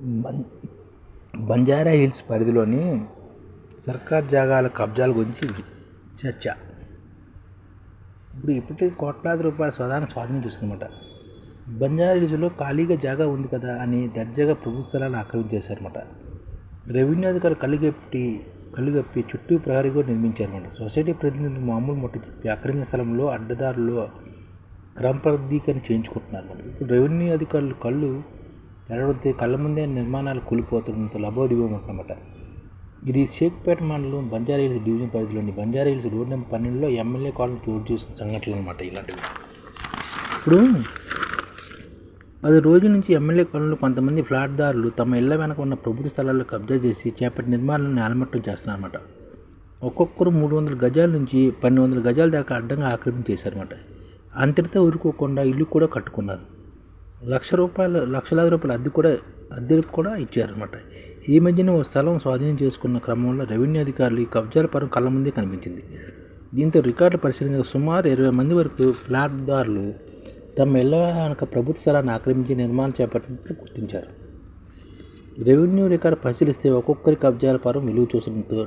బం Banjara hills పరిధిలోని సర్కార్ జాగాల కబ్జాల గురించి చర్చ. ఇప్పుడు ఇప్పటికే కోట్లాది రూపాయల స్వదాన స్వాధీనం చేసుకున్నమాట. బంజారా హిల్స్లో ఖాళీగా జాగా ఉంది కదా అని దర్జాగా ప్రభుత్వ స్థలాలు ఆక్రమించేశారన్నమాట రెవెన్యూ అధికారులు కళ్ళుగప్పి కళ్ళుగప్పి చుట్టూ ప్రహరీ కూడా నిర్మించారన్నమాట. సొసైటీ ప్రతినిధులు మామూలు మొట్ట చెప్పి ఆక్రమించిన స్థలంలో అడ్డదారుల్లో క్రమబద్ధీకరణ చేయించుకుంటున్నారు ఇప్పుడు రెవెన్యూ అధికారులు కళ్ళు తెరవడంతో కళ్ళ ముందే నిర్మాణాలు కూలిపోతుండటంతో లబోదిబోం ఇది షేక్పేట మండలం బంజారాహిల్స్ డివిజన్ పరిధిలోని బంజారాహిల్స్ రోడ్ నెంబర్ పన్నెండులో ఎమ్మెల్యే కాలనీ చోటు చేసిన సంఘటనలు అనమాట ఇలాంటివి. ఇప్పుడు పది రోజుల నుంచి ఎమ్మెల్యే కాలనీలో కొంతమంది ఫ్లాట్దారులు తమ ఇళ్ళ వెనక ఉన్న ప్రభుత్వ స్థలాల్లో కబ్జా చేసి చేపట్టి నిర్మాణాలను నేలమట్టం చేస్తున్నారన్నమాట. ఒక్కొక్కరు మూడు వందల గజాల నుంచి పన్నెండు వందల గజాల దాకా అడ్డంగా ఆక్రమించేశారన్నమాట అంతటితో ఊరుకోకుండా ఇల్లు కూడా కట్టుకున్నారు. లక్ష రూపాయలు లక్షలాది రూపాయల అద్దె కూడా అద్దెకు కూడా ఇచ్చారనమాట ఈ మధ్యన ఓ స్థలం స్వాధీనం చేసుకున్న క్రమంలో రెవెన్యూ అధికారులు ఈ కబ్జాల పరం కళ్ళ ముందే కనిపించింది. దీంతో రికార్డులు పరిశీలించిన సుమారు ఇరవై మంది వరకు ఫ్లాట్దారులు తమ ఇళ్ళ ప్రభుత్వ స్థలాన్ని ఆక్రమించి నిర్మాణం చేపట్టినట్లు గుర్తించారు. రెవెన్యూ రికార్డు పరిశీలిస్తే ఒక్కొక్కరి కబ్జాల పరం విలువ చూసడంతో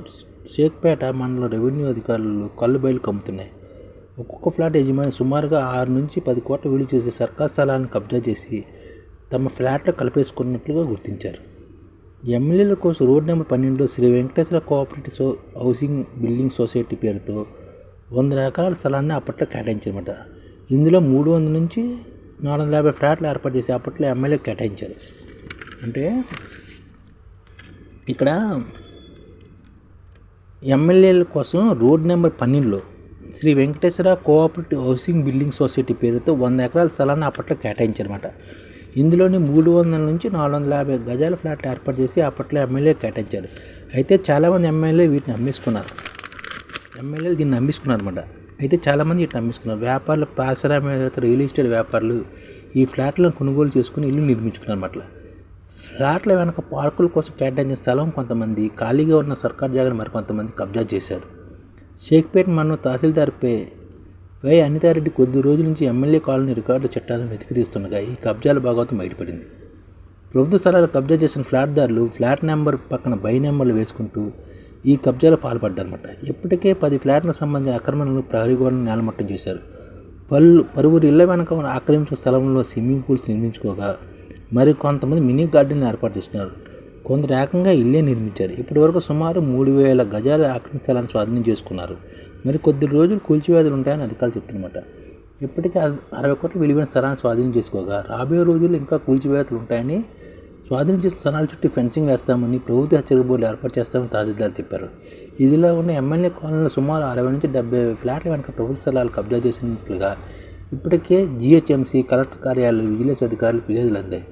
షేక్పేట మండలం రెవెన్యూ అధికారులు కళ్ళు బయలు కమ్ముతున్నాయి. ఒక్కొక్క ఫ్లాట్ యజమాని సుమారుగా ఆరు నుంచి పది కోట్ల విలువ చేసే సర్కార్ స్థలాలను కబ్జా చేసి తమ ఫ్లాట్లో కలిపేసుకున్నట్లుగా గుర్తించారు. ఎమ్మెల్యేల కోసం రోడ్ నెంబర్ పన్నెండులో Shri Venkateswara cooperative so housing building society పేరుతో వంద ఎకరాల స్థలాన్ని అప్పట్లో కేటాయించారన్నమాట. ఇందులో మూడు వందల నుంచి నాలుగు వందల యాభై ఫ్లాట్లు ఏర్పాటు చేసి అప్పట్లో ఎమ్మెల్యే కేటాయించారు. అంటే ఇక్కడ ఎమ్మెల్యేల కోసం రోడ్ నెంబర్ పన్నెండులో Shri Venkateswara cooperative housing building society పేరుతో వంద ఎకరాల స్థలాన్ని అప్పట్లో కేటాయించారన్నమాట. ఇందులోని మూడు వందల నుంచి నాలుగు వందల యాభై గజాల ఫ్లాట్లు ఏర్పాటు చేసి అప్పట్లో ఎమ్మెల్యే కేటాయించారు. అయితే చాలామంది ఎమ్మెల్యే వీటిని అమ్మేసుకున్నారు ఎమ్మెల్యేలు దీన్ని అమ్మేసుకున్నారన్నమాట అయితే చాలామంది వీటిని అమ్మేసుకున్నారు వ్యాపారులు పాసరామేత రియల్ ఎస్టేట్ వ్యాపారులు ఈ ఫ్లాట్లను కొనుగోలు చేసుకుని ఇల్లు నిర్మించుకున్నారు అన్నమాట ఫ్లాట్ల వెనక పార్కుల కోసం కేటాయించిన స్థలం కొంతమంది ఖాళీగా ఉన్న సర్కార్ జాగాను మరికొంతమంది కబ్జా చేశారు. షేక్పేట్ మండలం తహసీల్దార్పై వై అనితారెడ్డి కొద్ది రోజుల నుంచి ఎమ్మెల్యే కాలనీ రికార్డు చట్టాలను వెతికి తీస్తుండగా ఈ కబ్జాల భాగవతం బయటపడింది. ప్రభుత్వ స్థలాలు కబ్జా చేసిన ఫ్లాట్దారులు ఫ్లాట్ నెంబర్ పక్కన బై నెంబర్లు వేసుకుంటూ ఈ కబ్జాలో పాల్పడ్డారన్నమాట. ఇప్పటికే పది ఫ్లాట్లకు సంబంధించిన ఆక్రమణలు ప్రహరీగోడను నేలమట్టం చేశారు. పలు పలువురు ఇళ్ళ వెనక ఆక్రమించిన స్థలంలో స్విమ్మింగ్ పూల్స్ నిర్మించుకోగా మరి కొంతమంది మినీ గార్డెన్లు ఏర్పాటు చేస్తున్నారు. కొందరు ఏకంగా ఇల్లే నిర్మించారు. ఇప్పటి వరకు సుమారు మూడు వేల గజాల ఆక్రమిత స్థలాన్ని స్వాధీనం చేసుకున్నారు. మరి కొద్ది రోజులు కూల్చివేతలు ఉంటాయని అధికారులు చెప్తున్నమాట. ఇప్పటికే అరవై కోట్ల విలువైన స్థలాన్ని స్వాధీనం చేసుకోగా రాబోయే రోజుల్లో ఇంకా కూల్చివేతలు ఉంటాయని స్వాధీనం చేసిన స్థలాల చుట్టూ ఫెన్సింగ్ వేస్తామని ప్రభుత్వ హెచ్చరిక బోర్డులు ఏర్పాటు చేస్తామని తహసీల్దార్ చెప్పారు. ఇదిలా ఉన్న ఎమ్మెల్యే కాలనీలో సుమారు అరవై నుంచి డెబ్బై ఫ్లాట్ల వెనక ప్రభుత్వ స్థలాలు కబ్జా చేసినట్లుగా ఇప్పటికే జిహెచ్ఎంసీ కలెక్టర్ కార్యాలయాలు విజిలెన్స్ అధికారులు ఫిర్యాదులు అందాయి.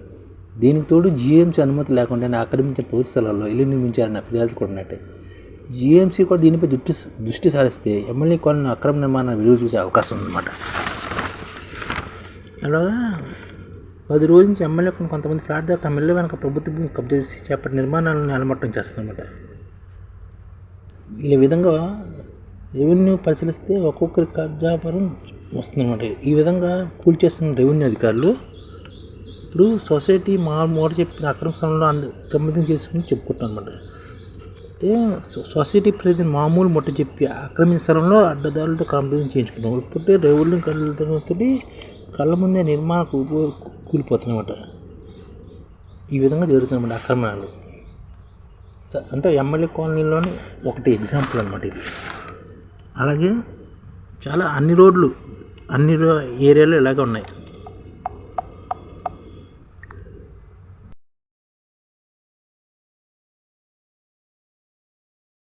దీనికి తోడు జీఎంసీ అనుమతి లేకుండానే ఆక్రమించిన ప్రభుత్వ స్థలాల్లో ఇల్లు నిర్మించారన్న ఫిర్యాదులు కూడా ఉన్నట్టే జీఎంసీ కూడా దీనిపై దృష్టి దృష్టి సారిస్తే ఎమ్మెల్యే కాలనీ అక్రమ నిర్మాణాన్ని విలువ చూసే అవకాశం ఉందన్నమాట. అలాగా పది రోజుల నుంచి ఎమ్మెల్యే కొంతమంది ఫ్లాట్ దాకా తమ ఇల్లు వెనక ప్రభుత్వం కబ్జా చేసి చేపట్టి నిర్మాణాలను అలమట్టం చేస్తుందన్నమాట. ఈ విధంగా రెవెన్యూ పరిశీలిస్తే ఒక్కొక్కరి కబ్జాపరం వస్తుందన్నమాట. ఈ విధంగా కూల్చేస్తున్న రెవెన్యూ అధికారులు ఇప్పుడు సొసైటీ మా మూట చెప్పిన అక్రమ స్థలంలో అందు గమనితం చేసుకుని చెప్పుకుంటాం అనమాట అంటే సొసైటీ ప్రతి మామూలు మొట్ట చెప్పి ఆక్రమించిన స్థలంలో అడ్డదారులతో కంపెనీ చేయించుకున్నాం ఇప్పుడు రేవుళ్ళు కళ్ళతో కళ్ళ ముందే నిర్మాణ కూలిపోతున్నమాట ఈ విధంగా జరుగుతుందన్నమాట ఆక్రమణలు అంటే ఎమ్మెల్యే కాలనీలోని ఒకటి ఎగ్జాంపుల్ అనమాట ఇది. అలాగే చాలా అన్ని రోడ్లు అన్ని ఏరియాలు ఇలాగే ఉన్నాయి.